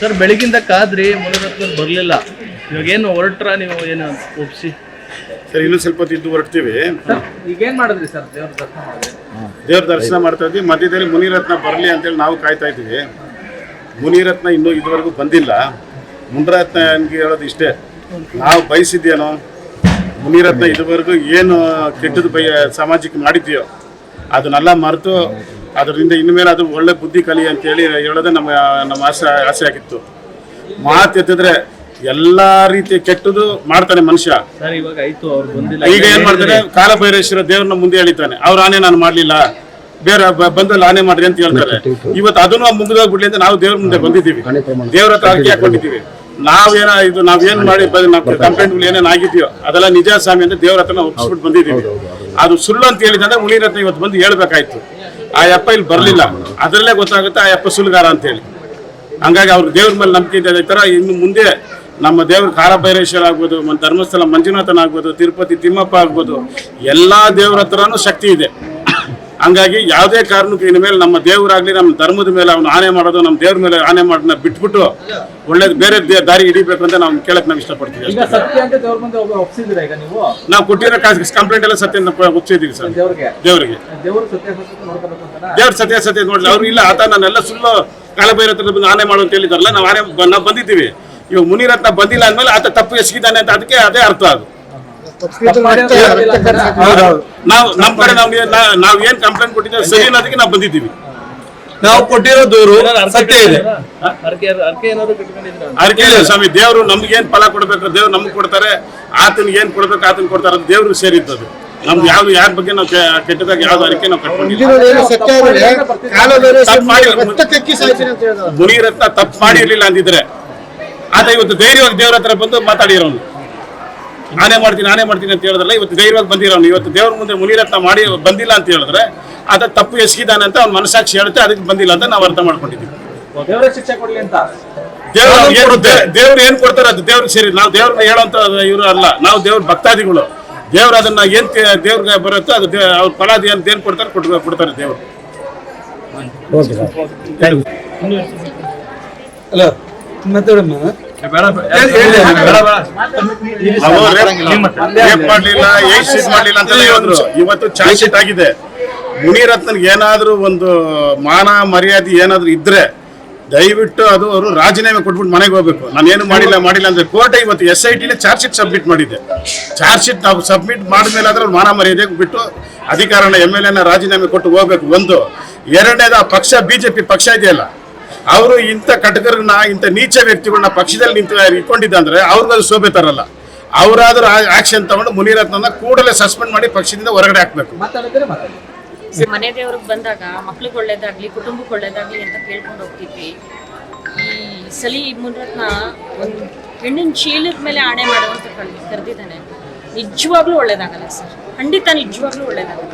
Sir ಬೆಳಗಿಂದ ಕಾದ್ರಿ ಮುನಿರತ್ನ ಬರಲಿಲ್ಲ. ಇವಾಗ ಏನು ಹೊರಟ್ರ ನೀವು ಏನು ಒಪ್ಸಿ? ಸರ್ ಇನ್ನೂ ಸ್ವಲ್ಪ ಹೊತ್ತು ಇದ್ದು ಹೊರಡ್ತೀವಿ. ಈಗ ಏನ್ ಮಾಡಿದ್ರಿ ಸರ್ ದೇವ್ರ ದರ್ಶನ ಮಾಡಿದ್ರಿ ದೇವ್ರ ದರ್ಶನ ಮಾಡ್ತಾ ಇದ್ವಿ. ಮಧ್ಯದಲ್ಲಿ ಮುನಿರತ್ನ ಬರಲಿ ಅಂತೇಳಿ ನಾವು ಕಾಯ್ತಾ ಇದ್ವಿ. ಮುನಿರತ್ನ ಇನ್ನೂ ಇದುವರೆಗೂ ಬಂದಿಲ್ಲ. ಮುನಿರತ್ನ ಅನ್ಗೆ ಹೇಳೋದು ಇಷ್ಟೇ. ನಾವು ಬಯಸಿದ್ಯೇನೋ ಮುನಿರತ್ನ ಇದುವರೆಗೂ ಏನು ಕೆಟ್ಟದ್ದು ಬಯ ಸಾಮಾಜಿಕ ಮಾಡಿದ್ಯೋ ಅದನ್ನೆಲ್ಲ ಮರೆತು ಅದರಿಂದ ಇನ್ಮೇಲೆ ಅದು ಒಳ್ಳೆ ಬುದ್ಧಿ ಕಲಿ ಅಂತೇಳಿ ಹೇಳೋದೇ ನಮ್ಮ ನಮ್ಮ ಆಸೆ ಆಸೆ ಆಗಿತ್ತು. ಮಾತು ಎತ್ತಿದ್ರೆ ಎಲ್ಲ ರೀತಿ ಕೆಟ್ಟದು ಮಾಡ್ತಾನೆ ಮನುಷ್ಯ. ಈಗ ಏನ್ ಮಾಡ್ತಾರೆ? ಕಾಲಭೈರೇಶ್ವರ ದೇವ್ರನ್ನ ಮುಂದೆ ಹೇಳಿತಾನೆ ಅವ್ರ ಆನೆ ನಾನು ಮಾಡ್ಲಿಲ್ಲ. ಬೇರೆ ಬಂದಲ್ಲಿ ಆನೆ ಮಾಡ್ರಿ ಅಂತ ಹೇಳ್ತಾರೆ. ಇವತ್ತು ಅದನ್ನು ಮುಗಿದೋಗ್ಬಿಡ್ಲಿ ಅಂತ ನಾವು ದೇವ್ರ ಮುಂದೆ ಬಂದಿದ್ದೀವಿ. ದೇವ್ರ ಹತ್ರ ಅರ್ಕೆ ಹಾಕೊಂಡಿದ್ದೀವಿ. ನಾವೇನ ಇದು ನಾವೇನ್ ಮಾಡಿ ಕಂಪ್ಲೇಂಟ್ ಏನೇನ್ ಆಗಿದೆಯೋ ಅದೆಲ್ಲ ನಿಜ ಸ್ವಾಮಿ ಅಂತ ದೇವ್ರ ಹತ್ರ ನಾವು ಒಪ್ಪಿಸ್ಬಿಟ್ಟು ಬಂದಿದ್ದೀವಿ. ಅದು ಸುಳ್ಳು ಅಂತ ಹೇಳಿದ್ರೆ ಮುಳಿರತ್ನ ಇವತ್ತು ಬಂದು ಹೇಳ್ಬೇಕಾಯ್ತು. ಆ ಯಪ್ಪ ಇಲ್ಲಿ ಬರಲಿಲ್ಲ. ಅದರಲ್ಲೇ ಗೊತ್ತಾಗುತ್ತೆ ಆ ಯಪ್ಪ ಅಂತ ಹೇಳಿ. ಹಂಗಾಗಿ ಅವ್ರ ದೇವ್ರ ಮೇಲೆ ನಂಬಿಕೆ ಇದೆ. ಈ ಥರ ಇನ್ನು ಮುಂದೆ ನಮ್ಮ ದೇವ್ರ ಕಾಲಭೈರೇಶ್ವರ ಆಗ್ಬೋದು ಧರ್ಮಸ್ಥಳ ಮಂಜುನಾಥನ ಆಗ್ಬೋದು, ತಿರುಪತಿ ತಿಮ್ಮಪ್ಪ ಆಗ್ಬೋದು, ಎಲ್ಲ ದೇವ್ರ ಹತ್ರನೂ ಶಕ್ತಿ ಇದೆ. ಹಂಗಾಗಿ ಯಾವುದೇ ಕಾರಣಕ್ಕೂ ಇನ್ನು ಮೇಲೆ ನಮ್ಮ ದೇವರಾಗ್ಲಿ ನಮ್ಮ ಧರ್ಮದ ಮೇಲೆ ಅವನು ಆನೆ ಮಾಡೋದು ನಮ್ಮ ದೇವ್ರ ಮೇಲೆ ಆನೆ ಮಾಡೋದನ್ನ ಬಿಟ್ಬಿಟ್ಟು ಒಳ್ಳೇದು ಬೇರೆ ದಾರಿ ಹಿಡಿಬೇಕು ಅಂತ ನಾವು ಕೇಳಕ್ ನಾವು ಇಷ್ಟಪಡ್ತೀವಿ ನೀವು? ಕೊಟ್ಟಿರೋ ಕಂಪ್ಲೇಂಟ್ ಎಲ್ಲ ಸತ್ಯ ಒಪ್ಸಿದೀವಿ ಸರ್. ದೇವ್ರಿಗೆ? ದೇವ್ರ ಸತ್ಯ ಸತ್ಯ ನೋಡ್ಲಿ. ಅವ್ರು ಇಲ್ಲ ಆತ ನಾನೆಲ್ಲ ಸುಳ್ಳು ಕಾಲಭೈರ ಹತ್ರ ಬಂದು ಆನೆ ಮಾಡು ಅಂತ ಹೇಳಿದಾರಲ್ಲ ನಾವು ಆನೆ ನಾವು ಬಂದಿದ್ದೀವಿ. ಇವಾಗ ಮುನಿರತ್ನ ಬಂದಿಲ್ಲ ಅಂದ್ಮೇಲೆ ಆತ ತಪ್ಪು ಎಸಗಿದ್ದಾನೆ ಅಂತ ಅದಕ್ಕೆ ಅದೇ ಅರ್ಥ ಅದು. ನಾವು ನಮ್ಮ ಕಡೆ ನಾವು ನಾವ್ ಏನ್ ಕಂಪ್ಲೇಂಟ್ ಕೊಟ್ಟಿದ್ದೇವೆ ಸರಿ ಅನ್ನೋದಕ್ಕೆ ನಾವು ಬಂದಿದ್ದೀವಿ. ನಾವು ಕೊಟ್ಟಿರೋ ದೂರು ಸತ್ಯ ಇದೆ. ಅರ್ಕೆ ಸ್ವಾಮಿ ದೇವರು ನಮ್ಗೆ ಏನ್ ಫಲ ಕೊಡ್ಬೇಕು ದೇವ್ರು ನಮ್ಗೆ ಕೊಡ್ತಾರೆ ಆತನಿಗೆ ಏನ್ ಕೊಡ್ಬೇಕು ಆತನ ಕೊಡ್ತಾರೆ ಅದು ದೇವ್ರಿಗೆ ಸೇರಿದ್ದದು ನಮ್ದು ಯಾವ್ದು ಯಾರ ಬಗ್ಗೆ ನಾವು ಕೆ- ಕೆಟ್ಟದಾಗ ಯಾವ್ದು ಅರಿಕೆ ನಾವು ಕಟ್ಕೊಂಡಿಲ್ಲ. ಮುನಿರತ್ನ ತಪ್ಪು ಮಾಡಿರ್ಲಿಲ್ಲ ಅಂದಿದ್ರೆ. ಆತ ಇವತ್ತು ಧೈರ್ಯವಾಗಿ ದೇವ್ರ ಹತ್ರ ಬಂದು ಮಾತಾಡಿರೋನು. ನಾನೇ ಮಾಡ್ತೀನಿ ನಾನೇ ಮಾಡ್ತೀನಿ ಅಂತ ಹೇಳಿದ್ರಲ್ಲ ಇವತ್ತು ಧೈರ್ಯವಾಗಿ ಬಂದಿರೋನು. ಇವತ್ತು ದೇವ್ರ ಮುಂದೆ ಮುನಿರತ್ನ ಮಾಡಿ ಬಂದಿಲ್ಲ ಅಂತ ಹೇಳಿದ್ರೆ ಅದ ತಪ್ಪು ಎಸಗಿದಾನೆ ಅಂತ ಅವ್ನ ಮನಸ್ಸಾಕ್ಷಿ ಹೇಳುತ್ತೆ ಅದಕ್ಕೆ ಬಂದಿಲ್ಲ ಅಂತ ನಾವು ಅರ್ಥ ಮಾಡ್ಕೊಂಡಿದ್ದೀವಿ. ದೇವ್ರ ಶಿಕ್ಷೆ ಕೊಡ್ಲಿ ಅಂತ. ದೇವ್ರು ಏನು ಕೊಡ್ತಾರೆ ಅದು ದೇವ್ರಿಗೆ ಸೇರಿ ನಾವು ದೇವ್ರನ್ನ ಹೇಳೋಂತ ಇವರು ಅಲ್ಲ. ನಾವು ದೇವ್ರ ಭಕ್ತಾದಿಗಳು. ದೇವ್ರು ಅದನ್ನ ಏನ್ ದೇವ್ರಿಗೆ ಬರುತ್ತೋ ಅದು ಅವ್ರ ಫಲಾದಿ ಅಂತ ಏನ್ ಕೊಡ್ತಾರೆ ಕೊಟ್ಟು ಕೊಡ್ತಾರೆ ದೇವ್ರು. ಹಲೋ ರೇಪ್ ಮಾಡ್ಲಿಲ್ಲ ಏಟ್ ಶೀಟ್ ಮಾಡ್ಲಿಲ್ಲ ಅಂತ ಹೇಳಿದ್ರು ಇವತ್ತು ಚಾರ್ಜ್ ಶೀಟ್ ಆಗಿದೆ. ಮುನಿರತ್ನನ್ಗೆ ಏನಾದ್ರೂ ಒಂದು ಮಾನ ಮರ್ಯಾದೆ ಏನಾದ್ರು ಇದ್ರೆ ದಯವಿಟ್ಟು ಅದು ಅವರು ರಾಜೀನಾಮೆ ಕೊಟ್ಬಿಟ್ಟು ಮನೆಗೆ ಹೋಗ್ಬೇಕು. ನಾನು ಏನು ಮಾಡಿಲ್ಲ ಮಾಡಿಲ್ಲ ಅಂದ್ರೆ ಕೋರ್ಟ್ ಇವತ್ತು S I T charge sheet submit ಮಾಡಿದ್ದೆ ಚಾರ್ಜ್ ಶೀಟ್ ನಾವು ಸಬ್ಮಿಟ್ ಮಾಡಿದ್ಮೇಲೆ ಆದ್ರೆ ಅವ್ರು ಮಾನ ಮರ್ಯಾದೆ ಬಿಟ್ಟು ಅಧಿಕಾರನ ಎಂ ಎಲ್ ಎನ ರಾಜೀನಾಮೆ ಕೊಟ್ಟು ಹೋಗ್ಬೇಕು. ಒಂದು. ಎರಡನೇದ ಆ ಪಕ್ಷ ಬಿಜೆಪಿ ಪಕ್ಷ ಇದೆಯಲ್ಲ ಅವರು ಇಂಥ ಕಟಕರನ್ನ ಇಂಥ ನೀಚ ವ್ಯಕ್ತಿಗಳನ್ನ ಪಕ್ಷದಲ್ಲಿ ನಿಂತು ಇಟ್ಕೊಂಡಿದ್ದಂದ್ರೆ ಅವ್ರಿಗದು ಶೋಭೆ ತರಲ್ಲ. ಅವರಾದ್ರೂ ಆಕ್ಷನ್ ತಗೊಂಡು ಮುನಿರತ್ನನ ಕೂಡಲೇ ಸಸ್ಪೆಂಡ್ ಮಾಡಿ ಪಕ್ಷದಿಂದ ಹೊರಗಡೆ ಹಾಕ್ಬೇಕು. ಮಾತಾಡಿದ್ರೆ ಮಾತಾಡಿ. ಮನೆ ದೇವ್ರಿಗೆ ಬಂದಾಗ ಮಕ್ಳಿಗೆ ಒಳ್ಳೇದಾಗ್ಲಿ ಕುಟುಂಬಕ್ಕೆ ಒಳ್ಳೇದಾಗ್ಲಿ ಅಂತ ಕೇಳ್ಕೊಂಡು ಹೋಗ್ತಿದ್ವಿ. ಈ ಸಲಿ ಮುನಿರತ್ನ ಒಂದು ಹೆಣ್ಣಿನ ಚೀಲದ ಮೇಲೆ ಆಣೆ ಮಾಡುವಂತ ಕರೆದಿದ್ದಾನೆ. ನಿಜವಾಗ್ಲೂ ಒಳ್ಳೇದಾಗಲ್ಲ ಸರ್. ಖಂಡಿತ ನಿಜವಾಗ್ಲೂ ಒಳ್ಳೇದಾಗಲ್ಲ.